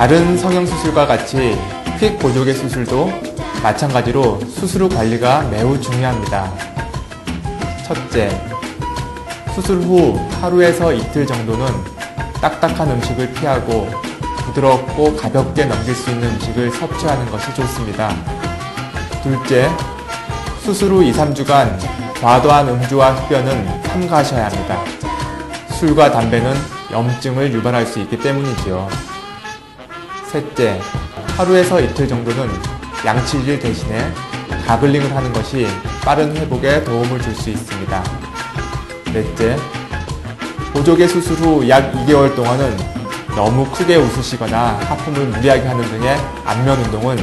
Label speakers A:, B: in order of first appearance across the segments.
A: 다른 성형수술과 같이 퀵 보조개 수술도 마찬가지로 수술 후 관리가 매우 중요합니다. 첫째, 수술 후 하루에서 이틀 정도는 딱딱한 음식을 피하고 부드럽고 가볍게 넘길 수 있는 음식을 섭취하는 것이 좋습니다. 둘째, 수술 후 2, 3주간 과도한 음주와 흡연은 삼가하셔야 합니다. 술과 담배는 염증을 유발할 수 있기 때문이지요. 셋째, 하루에서 이틀 정도는 양치질 대신에 가글링을 하는 것이 빠른 회복에 도움을 줄 수 있습니다. 넷째, 보조개 수술 후 약 2개월 동안은 너무 크게 웃으시거나 하품을 무리하게 하는 등의 안면 운동은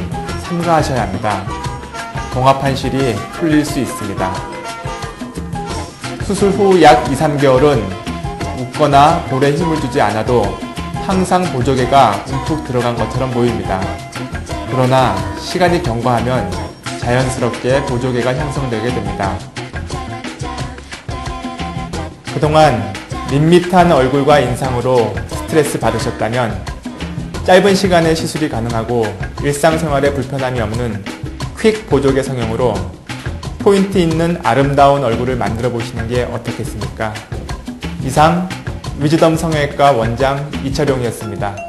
A: 삼가하셔야 합니다. 동합한실이 풀릴 수 있습니다. 수술 후 약 2, 3개월은 웃거나 볼에 힘을 주지 않아도 항상 보조개가 움푹 들어간 것처럼 보입니다. 그러나 시간이 경과하면 자연스럽게 보조개가 형성되게 됩니다. 그동안 밋밋한 얼굴과 인상으로 스트레스 받으셨다면 짧은 시간에 시술이 가능하고 일상생활에 불편함이 없는 퀵 보조개 성형으로 포인트 있는 아름다운 얼굴을 만들어 보시는 게 어떻겠습니까? 이상 위즈덤 성형외과 원장 이철용이었습니다.